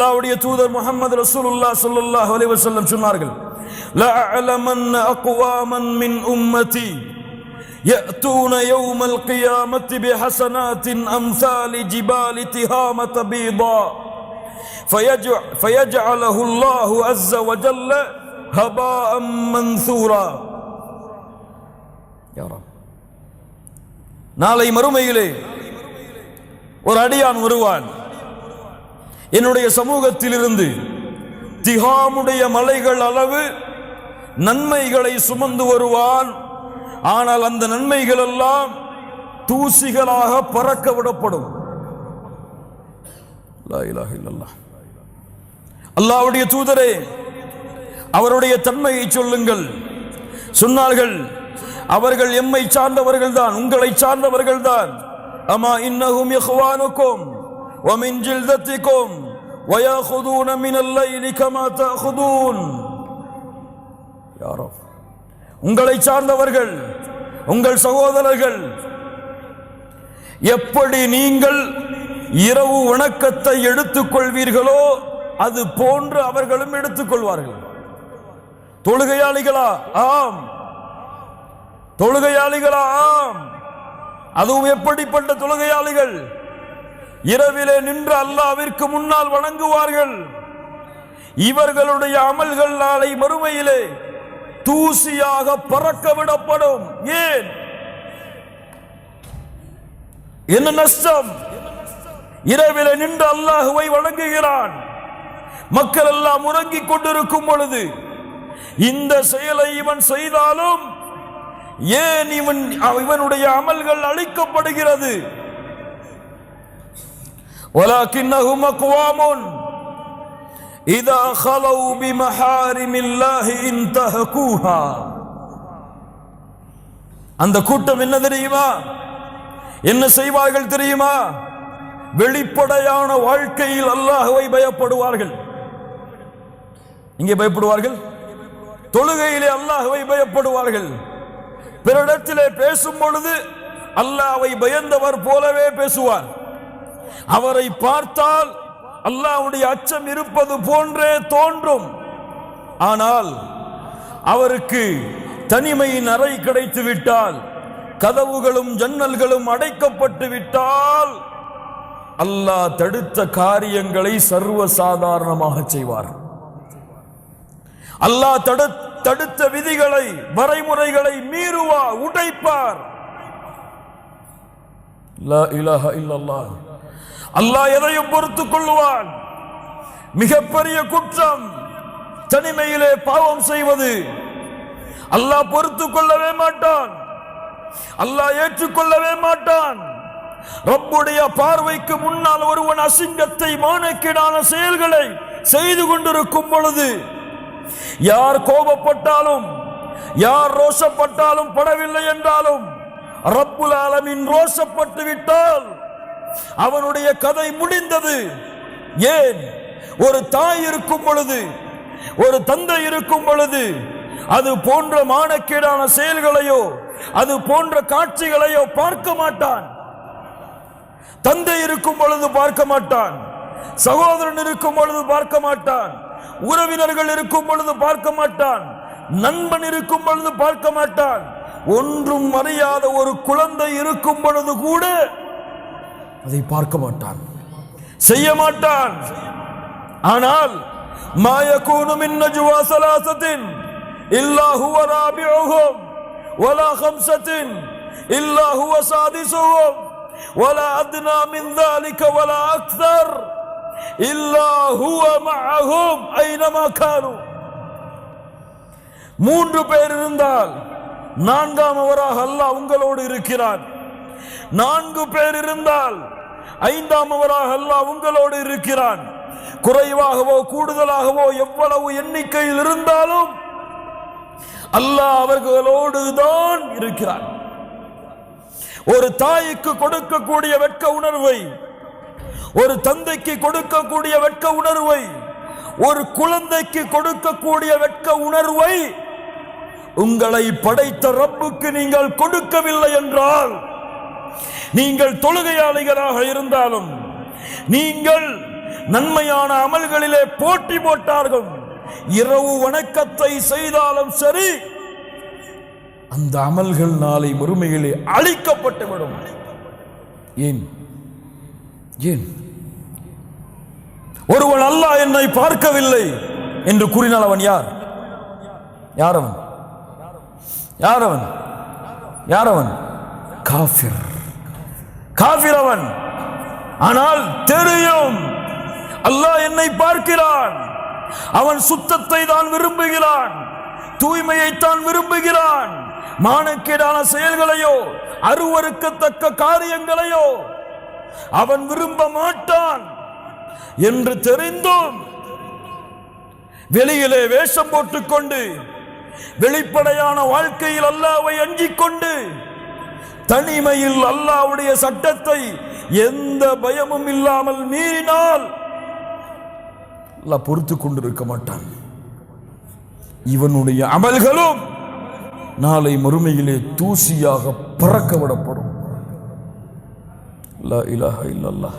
அல்லாஹ்வுடைய தூதர் முஹம்மது ரசூலுல்லாஹ் ஸல்லல்லாஹு அலைஹி வஸல்லம் சொன்னார்கள் லஅலமன் அக்வாமன் மின் உம்மதி يأتون يوم القيامة بحسنات أمثال جبال تهامة بيضاء فيجع فيجعله الله عز وجل هباء منثورا يا رب நாளை மறுமையிலே ஒரு அடியான் வருவான் என்னுடைய சமூகத்திலிருந்து திகாமுடைய மலைகள் அளவு நன்மைகளை சுமந்து வருவான். ஆனால் அந்த நன்மைகள் எல்லாம் தூசிகளாக பறக்க விடப்படும். அல்லாவுடைய தூதரே அவருடைய தன்மையை சொல்லுங்கள். சொன்னார்கள் அவர்கள் எம்மை சார்ந்தவர்கள் தான் உங்களை சார்ந்தவர்கள் தான் அம்மா இன்னஹும் இஹ்வானுக்கும் ومن جلدتكم ويأخذون من الليل كما تأخذون يا رب உங்களை சார்ந்தவர்கள் உங்கள் சகோதரர்கள் எப்படி நீங்கள் இரவு வணக்கத்தை எடுத்துக் கொள்வீர்களோ அது போன்று அவர்களும் எடுத்துக்கொள்வார்கள் தொழுகையாளிகளா ஆம் தொழுகையாளிகளா ஆம் அதுவும் எப்படிப்பட்ட தொழுகையாளிகள் இரவிலே நின்று அல்லாவிற்கு முன்னால் வணங்குவார்கள். இவர்களுடைய அமல்கள் நாளை மறுமையிலே தூசியாக பறக்க விடப்படும். ஏன்? என்ன நஷ்டம்? இரவிலே நின்று அல்லாஹுவை வணங்குகிறான். மக்கள் எல்லாம் உறங்கிக் கொண்டிருக்கும் பொழுது இந்த செயலை இவன் செய்தாலும் ஏன் இவன் இவனுடைய அமல்கள் அழிக்கப்படுகிறது? ولكنهم أقوام إذا خلوا بمحارم الله انتهكوها அந்த கூட்டம் என்ன தெரியுமா என்ன செய்வார்கள் தெரியுமா வெளிப்படையான வாழ்க்கையில் அல்லாஹுவை பயப்படுவார்கள் இங்கே பயப்படுவார்கள் தொழுகையிலே அல்லாஹுவை பயப்படுவார்கள் பிறரிடத்திலே பேசும் பொழுது அல்லாஹ்வை பயந்தவர் போலவே பேசுவார் அவரை பார்த்தால் அல்லாவுடைய அச்சம் இருப்பது போன்றே தோன்றும். ஆனால் அவருக்கு தனிமையின் அறை கிடைத்து விட்டால் கதவுகளும் ஜன்னல்களும் அடைக்கப்பட்டு விட்டால் அல்லாஹ் தடுத்த காரியங்களை சர்வ சாதாரணமாக செய்வார். அல்லாஹ் தடு தடுத்த விதிகளை வரைமுறைகளை மீறுவார் உடைப்பார். லா இலாஹ இல்லல்லாஹ். அல்லாஹ் எதையும் பொறுத்துக் கொள்ளுவான். மிகப்பெரிய குற்றம் தனிமையிலே பாவம் செய்வது. அல்லாஹ் பொறுத்துக் கொள்ளவே மாட்டான். அல்லாஹ் ஏற்றுக்கொள்ளவே மாட்டான். ரப்புடைய பார்வைக்கு முன்னால் ஒருவன் அசிங்கத்தை மானக்கீடான செயல்களை செய்து கொண்டிருக்கும் பொழுது யார் கோபப்பட்டாலும் யார் ரோஷப்பட்டாலும் படவில்லை என்றாலும் ரப்புல் ஆலமின் ரோஷப்பட்டு விட்டால் அவனுடைய கதை முடிந்தது. ஏன்? ஒரு தாய் இருக்கும் பொழுது ஒரு தந்தை இருக்கும் பொழுது அது போன்ற மானக்கேடான செயல்களையோ அது போன்ற காட்சிகளையோ பார்க்க மாட்டான். தந்தை இருக்கும் பொழுது பார்க்க மாட்டான். சகோதரன் இருக்கும் பொழுது பார்க்க மாட்டான். உறவினர்கள் இருக்கும் பொழுது பார்க்க மாட்டான். நண்பன் இருக்கும் பொழுது பார்க்க மாட்டான். ஒன்றும் அறியாத ஒரு குழந்தை இருக்கும் பொழுது கூட அதை பார்க்க மாட்டான் செய்ய மாட்டான் ஆனால் மாயக்கூனு மின் நஜ்வா சலாசத்தின் இல்லா ஹுவ ராபிஉஹும் வலா ஹம்சத்தின் இல்லா ஹுவ சாதிசுஹும் ولا أدنى من ذلك ولا أكثر إلا هو معهم أينما كانوا மூன்று பேர் இருந்தால் நான்காம் அவராக அல்லாஹ் உங்களோடு இருக்கிறான் நான்கு பேர் இருந்தால் ஐந்தாம் அவராக அல்லாஹ் உங்களோடு இருக்கிறான். குறைவாகவோ கூடுதலாகவோ எவ்வளவு எண்ணிக்கையில் இருந்தாலும் அல்லாஹ் அவர்களோடு தான் இருக்கிறான். ஒரு தாய்க்கு கொடுக்கக்கூடிய வெட்க உணர்வை ஒரு தந்தைக்கு கொடுக்கக்கூடிய வெட்க உணர்வை ஒரு குழந்தைக்கு கொடுக்கக்கூடிய வெட்க உணர்வை உங்களை படைத்த ரப்புக்கு நீங்கள் கொடுக்கவில்லை என்றால் நீங்கள் தொழுகையாளிகளாக இருந்தாலும் நீங்கள் நன்மையான அமல்களிலே போட்டி போட்டார்கள். இரவு வணக்கத்தை செய்தாலும் சரி அந்த அமல்கள் நாளை மறுமையிலே அழிக்கப்பட்டுவிடும். ஏன்? ஏன்? ஒருவன் அல்லாஹ் என்னை பார்க்கவில்லை என்று கூறினால் அவன் யார்? யார் அவன் யார் அவன் யார் அவன் காஃபிர். காஃபிர் அவன் ஆனால் தெரியும். அல்லாஹ் என்னை பார்க்கிறான். அவன் சுத்தத்தை தான் விரும்புகிறான். தூய்மையை தான் விரும்புகிறான். மானக்கேடான செயல்களையோ அருவருக்கத்தக்க காரியங்களையோ அவன் விரும்ப மாட்டான் என்று தெரிந்தும் வெளியிலே வேஷம் போட்டுக்கொண்டு வெளிப்படையான வாழ்க்கையில் அல்லாவை அஞ்சிக் கொண்டு தனிமையில் அல்லாவுடைய சட்டத்தை எந்த பயமும் இல்லாமல் மீறினால் அல்லாஹ் பொறுத்து கொண்டிருக்க மாட்டான். இவனுடைய அமல்களும் நாளை மறுமையிலே தூசியாக பறக்க விடப்படும். லா இலாஹ இல்லல்லாஹ்.